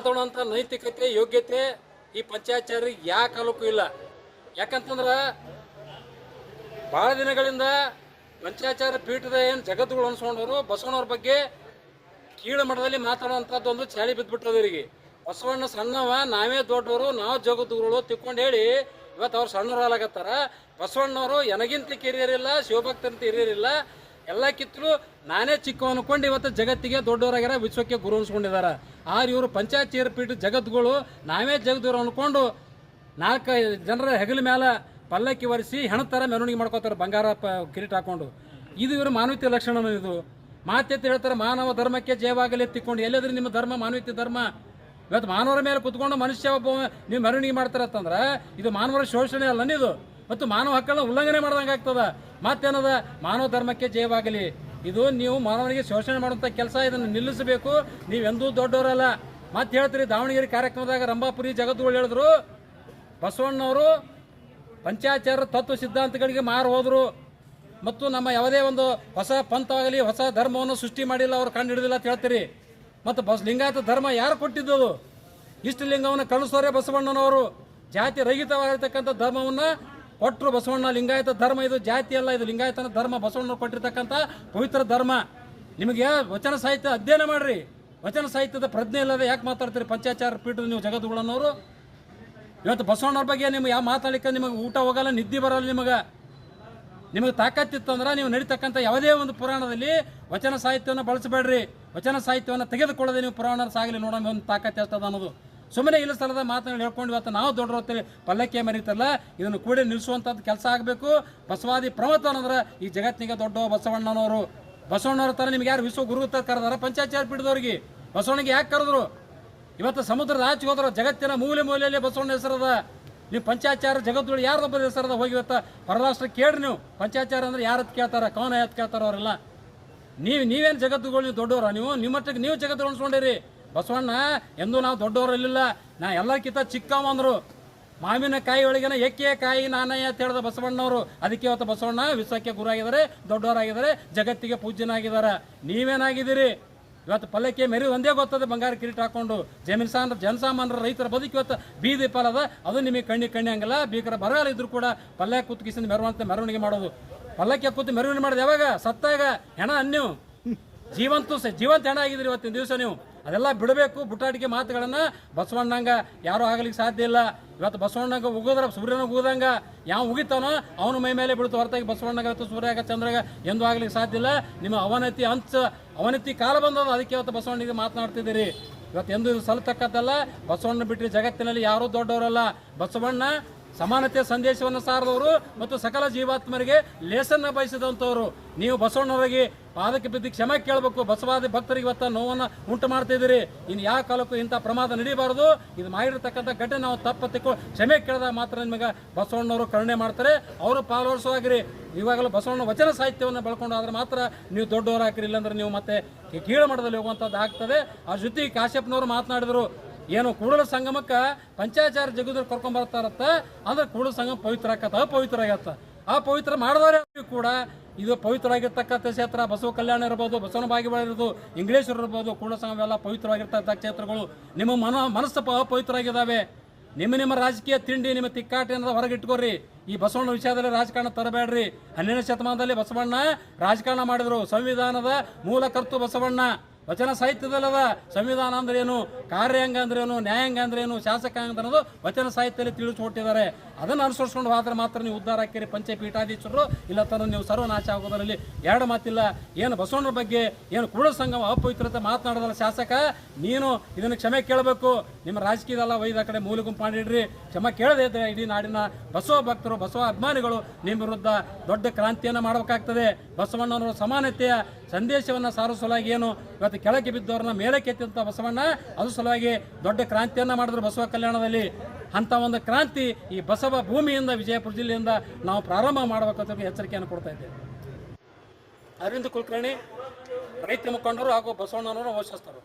ಮಾತಾಡುವಂಥ ನೈತಿಕತೆ, ಯೋಗ್ಯತೆ ಈ ಪಂಚಾಯತ್ರಿಗೆ ಯಾವ ಕಾಲಕ್ಕೂ ಇಲ್ಲ. ಯಾಕಂತಂದ್ರೆ ಭಾಳ ದಿನಗಳಿಂದ ಪಂಚಾಚಾರ ಪೀಠದ ಏನು ಜಗತ್ತುಗಳು ಅನ್ಸ್ಕೊಂಡವರು, ಬಸವಣ್ಣವ್ರ ಬಗ್ಗೆ ಕೀಳು ಮಟ್ಟದಲ್ಲಿ ಮಾತಾಡುವಂಥದ್ದು ಒಂದು ಚಾಳಿ ಬಿದ್ದುಬಿಟ್ಟದ ಇವರಿಗೆ. ಬಸವಣ್ಣ ಸಣ್ಣವ, ನಾವೇ ದೊಡ್ಡವರು, ನಾವು ಜಗತ್ತುಗಳು ತಿಕ್ಕೊಂಡು ಹೇಳಿ ಇವತ್ತು ಅವ್ರು ಸಣ್ಣವ್ರು ಆಲಾಗತ್ತಾರ ಬಸವಣ್ಣವರು ಎನಗಿಂತ ಹಿರಿಯರಿಲ್ಲ ಶಿವಭಕ್ತಂತ ಹಿರಿಯರಿಲ್ಲ. ಎಲ್ಲ ಕಿತ್ತಲು ನಾನೇ ಚಿಕ್ಕ ಅನ್ಕೊಂಡು ಇವತ್ತು ಜಗತ್ತಿಗೆ ದೊಡ್ಡವರಾಗ್ಯಾರ, ವಿಶ್ವಕ್ಕೆ ಗುರು ಅನ್ಸ್ಕೊಂಡಿದಾರ. ಆದ್ರೆ ಇವರು ಪಂಚಾಯತ್ ಪೀಠ ಜಗತ್ತುಗಳು ನಾವೇ ಜಗದೂರು ಅನ್ಕೊಂಡು ನಾಲ್ಕು ಜನರ ಹೆಗಲ ಮೇಲೆ ಪಲ್ಲಕ್ಕಿ ಒರೆಸಿ ಹೆಣ ಥರ ಮೆರವಣಿಗೆ ಮಾಡ್ಕೋತಾರೆ ಬಂಗಾರ ಪ ಕಿರೀಟ ಹಾಕೊಂಡು. ಇದು ಇವರು ಮಾನವೀಯ ಲಕ್ಷಣ ಇದು. ಮಾತೆತ್ತಿ ಹೇಳ್ತಾರೆ, ಮಾನವ ಧರ್ಮಕ್ಕೆ ಜಯವಾಗಲಿ ಎತ್ತಿಕೊಂಡು, ಎಲ್ಲಿದ್ರೆ ನಿಮ್ಮ ಧರ್ಮ ಮಾನವೀಯ ಧರ್ಮ. ಇವತ್ತು ಮಾನವರ ಮೇಲೆ ಕುತ್ಕೊಂಡು ಮನುಷ್ಯ ಒಬ್ಬ ನೀವು ಮೆರವಣಿಗೆ ಮಾಡ್ತಾರತ್ತಂದ್ರೆ ಇದು ಮಾನವರ ಶೋಷಣೆ ಅಲ್ಲ ಇದು. ಮತ್ತು ಮಾನವ ಹಕ್ಕನ್ನು ಉಲ್ಲಂಘನೆ ಮಾಡ್ದಂಗೆ ಆಗ್ತದ ಮತ್ತೇನದ? ಮಾನವ ಧರ್ಮಕ್ಕೆ ಜಯವಾಗಲಿ. ಇದು ನೀವು ಮಾನವನಿಗೆ ಶೋಷಣೆ ಮಾಡುವಂಥ ಕೆಲಸ, ಇದನ್ನು ನಿಲ್ಲಿಸಬೇಕು. ನೀವೆಂದೂ ದೊಡ್ಡವರಲ್ಲ. ಮತ್ತೆ ಹೇಳ್ತೀರಿ, ದಾವಣಗೆರೆ ಕಾರ್ಯಕ್ರಮದಾಗ ರಂಭಾಪುರಿ ಜಗದ್ಗಳು ಹೇಳಿದ್ರು. ಬಸವಣ್ಣವರು ಪಂಚಾಚಾರ ತತ್ವ ಸಿದ್ಧಾಂತಗಳಿಗೆ ಮಾರು ಹೋದರು. ಮತ್ತು ನಮ್ಮ ಯಾವುದೇ ಒಂದು ಹೊಸ ಪಂಥವಾಗಲಿ, ಹೊಸ ಧರ್ಮವನ್ನು ಸೃಷ್ಟಿ ಮಾಡಿಲ್ಲ, ಅವರು ಕಂಡು ಹಿಡಿದಿಲ್ಲ ಅಂತ ಹೇಳ್ತೀರಿ. ಮತ್ತು ಬಸ್ ಲಿಂಗಾಯತ ಧರ್ಮ ಯಾರು ಕೊಟ್ಟಿದ್ದದು ಇಷ್ಟು ಲಿಂಗವನ್ನು ಕಳಿಸೋರೆ ಬಸವಣ್ಣನವರು. ಜಾತಿ ರಹಿತವಾಗಿರ್ತಕ್ಕಂಥ ಧರ್ಮವನ್ನು ಕೊಟ್ಟರು ಬಸವಣ್ಣ ಲಿಂಗಾಯತ ಧರ್ಮ, ಇದು ಜಾತಿ ಅಲ್ಲ, ಇದು ಲಿಂಗಾಯತನ ಧರ್ಮ ಬಸವಣ್ಣ ಕೊಟ್ಟಿರ್ತಕ್ಕಂಥ ಪವಿತ್ರ ಧರ್ಮ. ನಿಮಗೆ ವಚನ ಸಾಹಿತ್ಯ ಅಧ್ಯಯನ ಮಾಡ್ರಿ. ವಚನ ಸಾಹಿತ್ಯದ ಪ್ರಜ್ಞೆ ಇಲ್ಲದೆ ಯಾಕೆ ಮಾತಾಡ್ತೀರಿ? ಪಂಚಾಚಾರ ಪೀಠದ ನೀವು ಜಗದ್ಗುಳನವರು ಇವತ್ತು ಬಸವಣ್ಣವ್ರ ಬಗ್ಗೆ ನಿಮ್ಗೆ ಯಾವ ಮಾತಾಡಲಿಕ್ಕೆ ನಿಮಗೆ ಊಟ ಹೋಗಲ್ಲ, ನಿದ್ದೆ ಬರಲ್ಲ ನಿಮಗೆ. ನಿಮಗೆ ತಾಕತ್ತಿತ್ತಂದ್ರೆ ನೀವು ನಡೀತಕ್ಕಂಥ ಯಾವುದೇ ಒಂದು ಪುರಾಣದಲ್ಲಿ ವಚನ ಸಾಹಿತ್ಯವನ್ನು ಬಳಸಬೇಡ್ರಿ. ವಚನ ಸಾಹಿತ್ಯವನ್ನು ತೆಗೆದುಕೊಳ್ಳದೆ ನೀವು ಪುರಾಣ ಸಾಗಲಿ ನೋಡೋಣ, ಒಂದು ತಾಕತ್ತು ಇರ್ತದ ಅನ್ನೋದು. ಸುಮ್ಮನೆ ಇಲ್ಲ ಸ್ಥಳದ ಮಾತನ್ನು ಹೇಳ್ಕೊಂಡು ಇವತ್ತು ನಾವು ದೊಡ್ಡ ಪಲ್ಲಕ್ಕೆ ಮರಿತಲ್ಲ ಇದನ್ನು ಕೂಡಿ ನಿಲ್ಲಿಸುವಂಥದ್ದು ಕೆಲಸ ಆಗಬೇಕು. ಬಸವಾದಿ ಪ್ರಮತ ಅನ್ನೋದ್ರೆ ಈ ಜಗತ್ತಿನಿಗೆ ದೊಡ್ಡ ಬಸವಣ್ಣನವರು. ಬಸವಣ್ಣವ್ರ ಥರ ನಿಮ್ಗೆ ಯಾರು ವಿಶ್ವ ಗುರು ಕರೆದಾರ? ಪಂಚಾಚಾರ ಪಿಡಿದವ್ರಿಗೆ ಬಸವಣ್ಣಿಗೆ ಯಾಕೆ ಕರೆದ್ರು? ಇವತ್ತು ಸಮುದ್ರದ ಆಚೆ ಹೋದ್ರ ಜಗತ್ತಿನ ಮೂಲೆ ಮೂಲೆಯಲ್ಲಿ ಬಸವಣ್ಣ ಹೆಸರದ. ನೀವು ಪಂಚಾಚಾರ ಜಗತ್ತೊಳಗೆ ಯಾರ್ದೊಬ್ಬರ ಹೆಸರದ? ಹೋಗಿ ಇವತ್ತು ಪರರಾಷ್ಟ್ರ ಕೇಳ್ರಿ ನೀವು. ಪಂಚಾಚಾರ ಅಂದ್ರೆ ಯಾರತ್ ಕೇಳ್ತಾರ? ಕವನ ಯಾತ್ ಕೇಳ್ತಾರ ಅವರೆಲ್ಲ. ನೀವು ನೀವೇನು ಜಗತ್ತುಗಳು ನೀವು ದೊಡ್ಡವರ? ನೀವು ನಿಮ್ಮಟ್ಟಿಗೆ ನೀವು ಜಗತ್ತು ಅನ್ಸ್ಕೊಂಡಿರಿ ಬಸವಣ್ಣ, ಎಂದೂ ನಾವು ದೊಡ್ಡವರಲ್ಲಿಲ್ಲ ನಾ ಎಲ್ಲಕ್ಕಿಂತ ಚಿಕ್ಕವಂದರು ಮಾವಿನಕಾಯಿ ಒಳಗಿನ ಎಕ್ಕೆ ಕಾಯಿ ನಾನಯ್ಯ ಅಂತ ಹೇಳಿದ ಬಸವಣ್ಣವರು. ಅದಕ್ಕೆ ಇವತ್ತು ಬಸವಣ್ಣ ವಿಶ್ವಕ್ಕೆ ಗುರಾಗಿದ್ದಾರೆ, ದೊಡ್ಡವರಾಗಿದ್ದಾರೆ, ಜಗತ್ತಿಗೆ ಪೂಜ್ಯನಾಗಿದ್ದಾರೆ. ನೀವೇನಾಗಿದ್ದೀರಿ? ಇವತ್ತು ಪಲ್ಲಕ್ಕೆ ಮೆರಿ ಒಂದೇ ಗೊತ್ತದೆ, ಬಂಗಾರ ಕಿರೀಟ ಹಾಕೊಂಡು. ಜಮೀನ್ ಸಾಂದ್ರ ಜನಸಾಮಾನ್ಯರ ರೈತರ ಬದುಕು ಇವತ್ತು ಬೀದಿ ಪಾಲದ. ಅದು ನಿಮಗೆ ಕಣ್ಣಿ ಕಣ್ಣಿ ಹಂಗಲ್ಲ. ಬೀಕರ ಬರಗಾಲ ಇದ್ರು ಕೂಡ ಪಲ್ಯ ಕುತ್ಕಿಸಿಂದ ಮೆರವಂತ ಮೆರವಣಿಗೆ ಮಾಡೋದು. ಪಲ್ಲಕ್ಕೆ ಕೂತು ಮೆರವಣಿಗೆ ಮಾಡೋದು ಯಾವಾಗ? ಸತ್ತಾಗ? ಹೆಣ ಅನ್ಯು. ಜೀವಂತು ಜೀವಂತ ಹೆಣ ಆಗಿದ್ರಿ ಇವತ್ತಿನ ದಿವಸ ನೀವು. ಅದೆಲ್ಲ ಬಿಡಬೇಕು. ಬುಟಾಟಿಕೆ ಮಾತುಗಳನ್ನು ಬಸವಣ್ಣಂಗ ಯಾರು ಆಗಲಿಕ್ಕೆ ಸಾಧ್ಯ ಇಲ್ಲ. ಇವತ್ತು ಬಸವಣ್ಣಂಗ ಉಗೋದ್ರ ಸೂರ್ಯನ ಉಗೋದಂಗ ಯಾವ ಉಗಿತಾನೋ ಅವನ ಮೈ ಮೇಲೆ ಬಿಡ್ತು ಹೊರತಾಗಿ ಬಸವಣ್ಣಗ ಇವತ್ತು ಸೂರ್ಯಾಗ ಚಂದ್ರಗ ಎಂದೂ ಆಗ್ಲಿಕ್ಕೆ ಸಾಧ್ಯ ಇಲ್ಲ. ನಿಮ್ಮ ಅವನತಿ ಅಂಚ ಅವನತಿ ಕಾಲ ಬಂದದ ಅದಕ್ಕೆ ಇವತ್ತು ಬಸವಣ್ಣಿಗೆ ಮಾತನಾಡ್ತಿದ್ದೀರಿ. ಇವತ್ತು ಎಂದು ಇದು ಸಲ್ತಕ್ಕದ್ದಲ್ಲ. ಬಸವಣ್ಣ ಬಿಟ್ಟರೆ ಜಗತ್ತಿನಲ್ಲಿ ಯಾರೂ ದೊಡ್ಡವರಲ್ಲ. ಬಸವಣ್ಣ ಸಮಾನತೆಯ ಸಂದೇಶವನ್ನು ಸಾರದವರು ಮತ್ತು ಸಕಲ ಜೀವಾತ್ಮರಿಗೆ ಲೇಸನ್ನ ಬಯಸಿದಂಥವರು. ನೀವು ಬಸವಣ್ಣವರಿಗೆ ಪಾದಕ್ಕೆ ಬಿದ್ದು ಕ್ಷಮೆ ಕೇಳಬೇಕು. ಬಸವಾದಿ ಭಕ್ತರಿಗೆ ಇವತ್ತ ನೋವನ್ನು ಉಂಟು ಮಾಡ್ತಾ ಇದ್ದೀರಿ. ಇನ್ನು ಯಾವ ಕಾಲಕ್ಕೂ ಇಂಥ ಪ್ರಮಾದ ನಡೀಬಾರದು. ಇದು ಮಾಡಿರ್ತಕ್ಕಂಥ ಘಟನೆ ನಾವು ತಪ್ಪ ಕ್ಷಮೆ ಕೇಳಿದಾಗ ಮಾತ್ರ ನಿಮಗೆ ಬಸವಣ್ಣವರು ಕರುಣೆ ಮಾಡ್ತಾರೆ. ಅವರು ಪಾಲ್ಗೊಳಿಸುವಾಗಿರಿ ಇವಾಗಲೂ ಬಸವಣ್ಣ ವಚನ ಸಾಹಿತ್ಯವನ್ನು ಬೆಳ್ಕೊಂಡು ಆದರೆ ಮಾತ್ರ ನೀವು ದೊಡ್ಡವರು ಹಾಕಿರಿ ಇಲ್ಲಾಂದ್ರೆ ನೀವು ಮತ್ತೆ ಕೀಳು ಮಟ್ಟದಲ್ಲಿ ಹೋಗುವಂಥದ್ದು ಆಗ್ತದೆ. ಆ ಜೊತೆ ಕಾಶ್ಯಪ್ನವರು ಮಾತನಾಡಿದರು, ಏನು ಕೂಡಲ ಸಂಗಮಕ್ಕೆ ಪಂಚಾಚಾರ ಜಗದ್ರು ಕರ್ಕೊಂಡ್ಬರ್ತಾರತ್ತ ಅಂದ್ರೆ ಕೂಡಲ ಸಂಗಮ ಪವಿತ್ರ ಆಕತ್ತ ಅಪವಿತ್ರ ಆಗತ್ತ ಆ ಪವಿತ್ರ ಮಾಡಿದವರೇ ಕೂಡ ಇದು ಪವಿತ್ರ ಆಗಿರ್ತಕ್ಕಂಥ ಕ್ಷೇತ್ರ. ಬಸವ ಕಲ್ಯಾಣ ಇರ್ಬೋದು, ಬಸವನ ಭಾಗ್ಯವಾಗಿ ಇರ್ಬೋದು, ಇಂಗ್ಲೇಶ್ವರ ಇರ್ಬೋದು ಕೂಡಲ ಸಂಗಮ ಎಲ್ಲ ಪವಿತ್ರವಾಗಿರ್ತಕ್ಕಂಥ ಕ್ಷೇತ್ರಗಳು ನಿಮ್ಮ ಮನ ಮನಸ್ಸು ಅಪವಿತ್ರವಾಗಿದ್ದಾವೆ. ನಿಮ್ಮ ನಿಮ್ಮ ರಾಜಕೀಯ ತಿಂಡಿ, ನಿಮ್ಮ ತಿಕ್ಕಾಟ ಹೊರಗೆ ಹೊರಗಿಟ್ಕೋರಿ. ಈ ಬಸವಣ್ಣ ವಿಷಯದಲ್ಲಿ ರಾಜಕಾರಣ ತರಬೇಡ್ರಿ. ಹನ್ನೆರಡನೇ ಶತಮಾನದಲ್ಲಿ ಬಸವಣ್ಣ ರಾಜಕಾರಣ ಮಾಡಿದ್ರು. ಸಂವಿಧಾನದ ಮೂಲ ಕರ್ತು ಬಸವಣ್ಣ. ವಚನ ಸಾಹಿತ್ಯದಲ್ಲದ ಸಂವಿಧಾನ ಅಂದ್ರೆ ಏನು? ಕಾರ್ಯಾಂಗ ಅಂದ್ರೆ ಏನು ನ್ಯಾಯಾಂಗ ಅಂದ್ರೆ ಏನು ಶಾಸಕಾಂಗ ಅನ್ನೋದು ವಚನ ಸಾಹಿತ್ಯದಲ್ಲಿ ತಿಳಿಸ್ಕೊಟ್ಟಿದ್ದಾರೆ ಅದನ್ನು ಅನುಸರಿಸ್ಕೊಂಡು ಹೋದ್ರೆ ಮಾತ್ರ ನೀವು ಉದ್ಧಾರ ಹಾಕಿರಿ ಪಂಚಪೀಠಾಧೀಶರು ಇಲ್ಲ ತನ್ನ ನೀವು ಸರ್ವನಾಶ ಆಗೋದರಲ್ಲಿ ಎರಡು ಮಾತಿಲ್ಲ. ಏನು ಬಸವಣ್ಣರ ಬಗ್ಗೆ ಏನು ಕುರುಳ ಸಂಘ ಅಪವಿತ್ರತೆ ಮಾತನಾಡೋದಲ್ಲ ಶಾಸಕ? ನೀನು ಇದನ್ನು ಕ್ಷಮೆ ಕೇಳಬೇಕು. ನಿಮ್ಮ ರಾಜಕೀಯದಲ್ಲ ವೈದ ಕಡೆ ಮೂಲೆ ಗುಂಪಾಡಿಡ್ರಿ ಕ್ಷಮೆ ಕೇಳದೇ ಇದ್ರೆ ಇಡೀ ನಾಡಿನ ಬಸವ ಭಕ್ತರು, ಬಸವ ಅಭಿಮಾನಿಗಳು ನಿಮ್ಮ ವಿರುದ್ಧ ದೊಡ್ಡ ಕ್ರಾಂತಿಯನ್ನು ಮಾಡಬೇಕಾಗ್ತದೆ. ಬಸವಣ್ಣನವರ ಸಮಾನತೆಯ ಸಂದೇಶವನ್ನು ಸಾರಿಸಲಾಗಿ ಏನು? ಇವತ್ತು ಕೆಳಗೆ ಬಿದ್ದವ್ರನ್ನ ಮೇಲೆ ಎತ್ತಿದಂಥ ಬಸವಣ್ಣ, ಅದು ಸಲುವಾಗಿ ದೊಡ್ಡ ಕ್ರಾಂತಿಯನ್ನು ಮಾಡಿದ್ರು ಬಸವ ಕಲ್ಯಾಣದಲ್ಲಿ. ಅಂಥ ಒಂದು ಕ್ರಾಂತಿ ಈ ಬಸವ ಭೂಮಿಯಿಂದ ವಿಜಯಪುರ ಜಿಲ್ಲೆಯಿಂದ ನಾವು ಪ್ರಾರಂಭ ಮಾಡಬೇಕಂತ ಎಚ್ಚರಿಕೆಯನ್ನು ಕೊಡ್ತಾ ಇದ್ದೇವೆ. ಅರವಿಂದ ಕುಲಕರ್ಣಿ, ರೈತ ಮುಖಂಡರು ಹಾಗೂ ಬಸವಣ್ಣನವರು ವಂಶಸ್ಥರು.